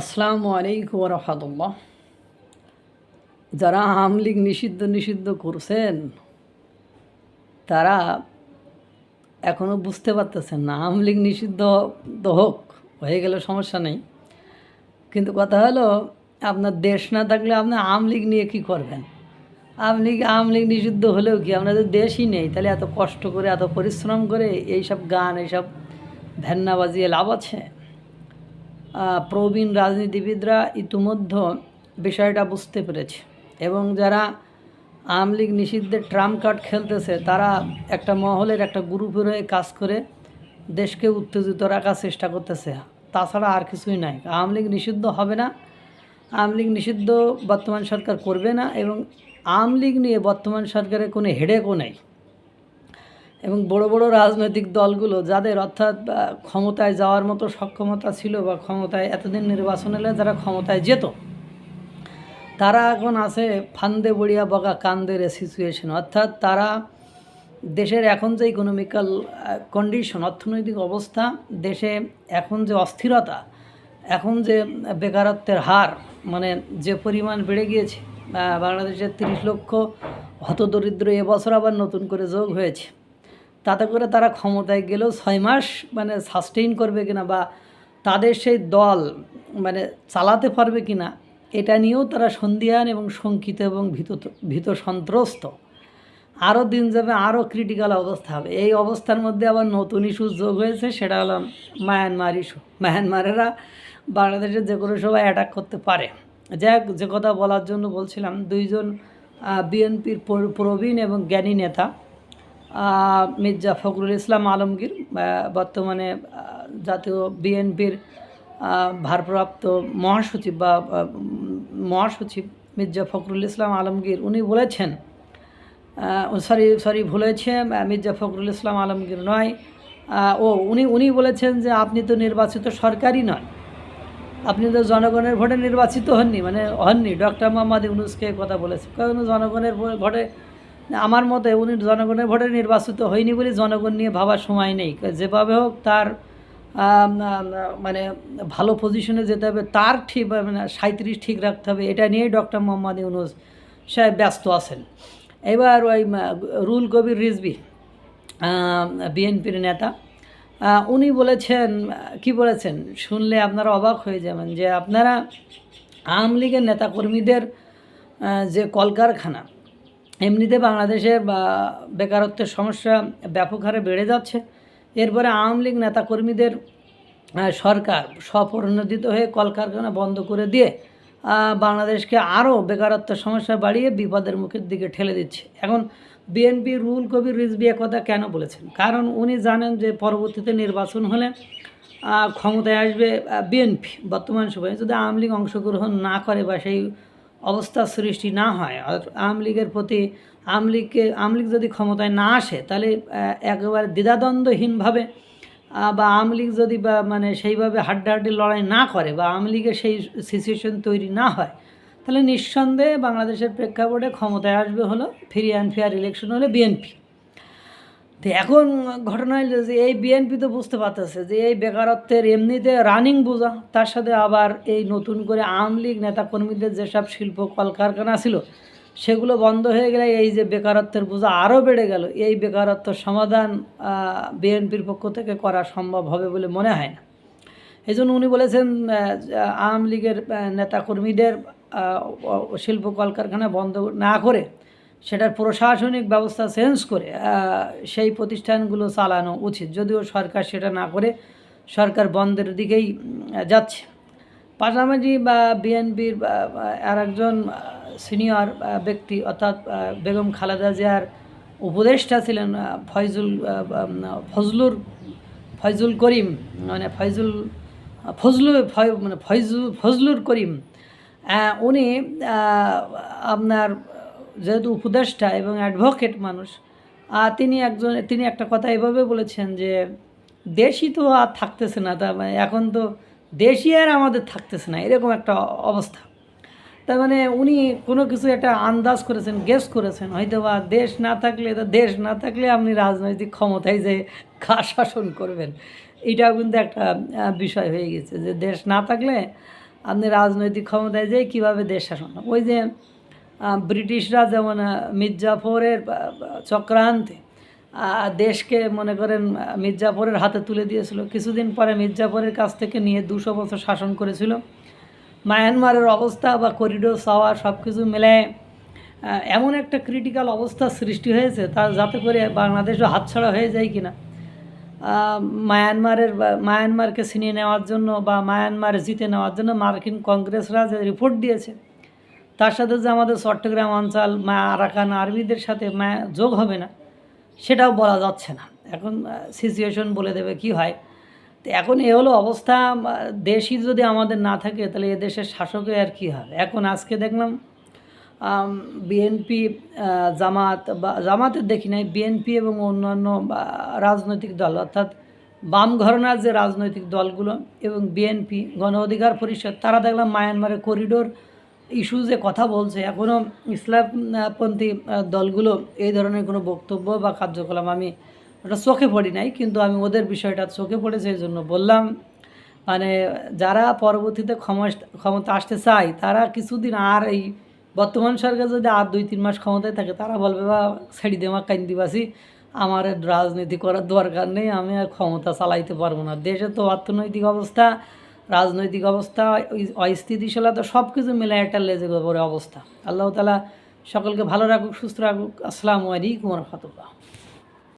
আসসালামু আলাইকুম রহমতুল্লাহ। যারা আওয়ামী লীগ নিষিদ্ধ নিষিদ্ধ করছেন, তারা এখনও বুঝতে পারতেছেন না, আওয়ামী লীগ নিষিদ্ধ তো হোক, হয়ে গেলে সমস্যা নেই। কিন্তু কথা হলো, আপনার দেশ না থাকলে আপনি আওয়ামী লীগ নিয়ে কী করবেন? আওয়ামী লীগ আওয়ামী লীগ নিষিদ্ধ হলেও কি আপনাদের দেশই নেই? তাহলে এত কষ্ট করে, এত পরিশ্রম করে এইসব গান, এইসব ভ্যান্না বাজিয়ে লাভ আছে? প্রবীণ রাজনীতিবিদরা ইতিমধ্যে বিষয়টা বুঝতে পেরেছে। এবং যারা আওয়ামী লীগ নিষিদ্ধের ট্রাম্প কার্ড খেলতেছে, তারা একটা মহলের একটা গ্রুপের হয়ে কাজ করে দেশকে উত্তেজিত রাখার চেষ্টা করতেছে। তাছাড়া আর কিছুই নাই। আওয়ামী লীগ নিষিদ্ধ হবে না। আওয়ামী লীগ নিষিদ্ধ বর্তমান সরকার করবে না এবং আওয়ামী লীগ নিয়ে বর্তমান সরকারের কোনো হেডেকও নেই। এবং বড় বড় রাজনৈতিক দলগুলো যাদের অর্থাৎ ক্ষমতায় যাওয়ার মতো সক্ষমতা ছিল বা ক্ষমতায় এতদিন নির্বাচন এলে যারা ক্ষমতায় যেত, তারা এখন আছে ফান্দে বড়িয়া বগা কান্দের সিচুয়েশন অর্থাৎ তারা দেশের এখন যে ইকোনমিক্যাল কন্ডিশন অর্থনৈতিক অবস্থা, দেশে এখন যে অস্থিরতা, এখন যে বেকারত্বের হার মানে যে পরিমাণ বেড়ে গিয়েছে বাংলাদেশের তিরিশ লক্ষ হতদরিদ্র এবছর আবার নতুন করে যোগ হয়েছে। তাতে করে তারা ক্ষমতায় গেলেও ছয় মাস মানে সাস্টেইন করবে কিনা বা তাদের সেই দল মানে চালাতে পারবে কিনা, এটা নিয়েও তারা সন্দিহান এবং শঙ্কিত এবং ভীত ভীত সন্ত্রস্ত। আরও দিন যাবে, আরও ক্রিটিক্যাল অবস্থা হবে। এই অবস্থার মধ্যে আবার নতুন ইস্যু যোগ হয়েছে, সেটা হলো মায়ানমার ইস্যু মায়ানমারেরা বাংলাদেশে যে কোনো সময় অ্যাটাক করতে পারে। যাই যে কথা বলার জন্য বলছিলাম, দুইজন বিএনপির প্রবীণ এবং জ্ঞানী নেতা মির্জা ফখরুল ইসলাম আলমগীর বর্তমানে জাতীয় বিএনপির ভারপ্রাপ্ত মহাসচিব বা মহাসচিব মির্জা ফখরুল ইসলাম আলমগীর, উনি বলেছেন সরি সরি, ভুলেছে মির্জা ফখরুল ইসলাম আলমগীর নয় ও উনি উনি বলেছেন যে আপনি তো নির্বাচিত সরকারই নয়, আপনি তো জনগণের ভোটে নির্বাচিত হননি মানে হননি, ডক্টর মোহাম্মদ ইউনুসকে কথা বলেছে কারণ জনগণের ভোটে আমার মতে উনি জনগণের ভোটে নির্বাচিত হয়নি বলে জনগণ নিয়ে ভাবার সময় নেই। যেভাবে হোক তার মানে ভালো পজিশনে যেতে হবে, তার ঠিক মানে সাঁত্রিশ ঠিক রাখতে হবে, এটা নিয়েই ডক্টর মোহাম্মদ ইউনুস সাহেব ব্যস্ত আছেন। এবার ওই রুল কবির রিজবি বিএনপির নেতা উনি বলেছেন, কি বলেছেন? শুনলে আপনারা অবাক হয়ে যাবেন যে আপনারা আওয়ামী লীগের নেতাকর্মীদের যে কলকারখানা এমনিতে বাংলাদেশের বা বেকারত্বের সমস্যা ব্যাপক হারে বেড়ে যাচ্ছে। এরপরে আওয়ামী লীগ নেতাকর্মীদের সরকার স্বপরিণোদিত হয়ে কলকারখানা বন্ধ করে দিয়ে বাংলাদেশকে আরও বেকারত্বের সমস্যা বাড়িয়ে বিপদের মুখের দিকে ঠেলে দিচ্ছে। এখন বিএনপি রুল কবির রিজবি কথা কেন বলেছেন? কারণ উনি জানেন যে পরবর্তীতে নির্বাচন হলে ক্ষমতায় আসবে বিএনপি বর্তমান সময়ে। যদি আওয়ামী লীগ অংশগ্রহণ না করে বা সেই অবস্থা সৃষ্টি না হয়। আওয়ামী লীগের প্রতি আওয়ামী লীগকে, আওয়ামী লীগ যদি ক্ষমতায় না আসে, তাহলে একেবারে দ্বিধাদ্বন্দ্বহীনভাবে বা আওয়ামী লীগ যদি বা মানে সেইভাবে হাড্ডাহাড্ডি লড়াই না করে, বা আওয়ামী লীগের সেই সিচুয়েশন তৈরি না হয়, তাহলে নিঃসন্দেহে বাংলাদেশের প্রেক্ষাপটে ক্ষমতায় আসবে হলো ফ্রি অ্যান্ড ফেয়ার ইলেকশন হলে বিএনপি। তো এখন ঘটনা হলো যে এই বিএনপি তো বুঝতে পারতেছে যে এই বেকারত্বের এমনিতে রানিং বোঝা, তার সাথে আবার এই নতুন করে আওয়ামী লীগ নেতাকর্মীদের যেসব শিল্প কলকারখানা ছিল, সেগুলো বন্ধ হয়ে গেলে এই যে বেকারত্বের বোঝা আরও বেড়ে গেল। এই বেকারত্ব সমাধান বিএনপির পক্ষ থেকে করা সম্ভব হবে বলে মনে হয় না। এই জন্য উনি বলেছেন আওয়ামী লীগের নেতাকর্মীদের শিল্প কলকারখানা বন্ধ না করে সেটার প্রশাসনিক ব্যবস্থা চেঞ্জ করে সেই প্রতিষ্ঠানগুলো চালানো উচিত। যদিও সরকার সেটা না করে সরকার বন্ধের দিকেই যাচ্ছে। পাশাপাশি বা বিএনপির আর একজন সিনিয়র ব্যক্তি অর্থাৎ বেগম খালেদা জিয়ার উপদেষ্টা ছিলেন ফয়জুল ফজলুর, ফয়জুল করিম মানে ফয়জুল, ফজলু মানে ফয়জু, ফজলুর করিম উনি আপনার যেহেতু উপদেষ্টা এবং অ্যাডভোকেট মানুষ তিনি একজন, তিনি একটা কথা এভাবে বলেছেন যে, দেশই তো আর থাকতেছে না। তা মানে এখন তো দেশই আর আমাদের থাকতেছে না, এরকম একটা অবস্থা। তার মানে উনি কোনো কিছু একটা আন্দাজ করেছেন গেস করেছেন হয়তো বা দেশ না থাকলে, তো দেশ না থাকলে আপনি রাজনৈতিক ক্ষমতায় যে খা শাসন করবেন, এটাও কিন্তু একটা বিষয় হয়ে গেছে যে, দেশ না থাকলে আপনি রাজনৈতিক ক্ষমতায় যে কীভাবে দেশ শাসন ওই যে ব্রিটিশরা যেমন মির্জাফরের চক্রান্তে দেশকে মনে করেন মির্জাফরের হাতে তুলে দিয়েছিল। কিছুদিন পরে মির্জাফরের কাছ থেকে নিয়ে দুশো বছর শাসন করেছিল। মায়ানমারের অবস্থা বা করিডোর সাওয়া সব কিছু মিলে এমন একটা ক্রিটিক্যাল অবস্থা সৃষ্টি হয়েছে, তা যাতে করে বাংলাদেশও হাতছাড়া হয়ে যায় কিনা। মায়ানমারের মায়ানমারকে ছিনিয়ে নেওয়ার জন্য বা মায়ানমার জিতে নেওয়ার জন্য মার্কিন কংগ্রেসরা যে রিপোর্ট দিয়েছে তার সাথে যে আমাদের চট্টগ্রাম অঞ্চল আরাকান আরবিদের সাথে যোগ হবে না, সেটাও বলা যাচ্ছে না। এখন সিচুয়েশন বলে দেবে কি হয়? তো এখন এ হলো অবস্থা দেশই যদি আমাদের না থাকে, তাহলে এ দেশের শাসকের আর কী হবে? এখন আজকে দেখলাম বিএনপি জামাত বা, জামাতের দেখি নাই বিএনপি এবং অন্যান্য রাজনৈতিক দল, অর্থাৎ বাম ঘরনার যে রাজনৈতিক দলগুলো এবং বিএনপি গণ অধিকার পরিষদ, তারা দেখলাম মায়ানমারের করিডোর ইস্যুজে কথা বলছে এখনও ইসলামপন্থী দলগুলো এই ধরনের কোনো বক্তব্য বা কার্যকলাপ আমি ওটা চোখে পড়ি নাই, কিন্তু আমি ওদের বিষয়টা চোখে পড়েছে এই জন্য বললাম। মানে যারা পরবর্তীতে ক্ষমা- ক্ষমতা আসতে চায়, তারা কিছুদিন আর এই বর্তমান সরকার যদি আর দুই তিন মাস ক্ষমতায় থাকে, তারা বলবে, বা ছেড়ি দেওয়া কান্দিবাসী আমার রাজনীতি করার দরকার নেই, আমি আর ক্ষমতা চালাইতে পারব না। দেশে তো অর্থনৈতিক অবস্থা রাজনৈতিক অবস্থা, অস্থিতিশীলতা সব কিছু মিলে একটা লেজে গোবরে অবস্থা। আল্লাহ তালা সকলকে ভালো রাখুক, সুস্থ রাখুক। আসসালামু আলাইকুম রহমতুল্লাহ।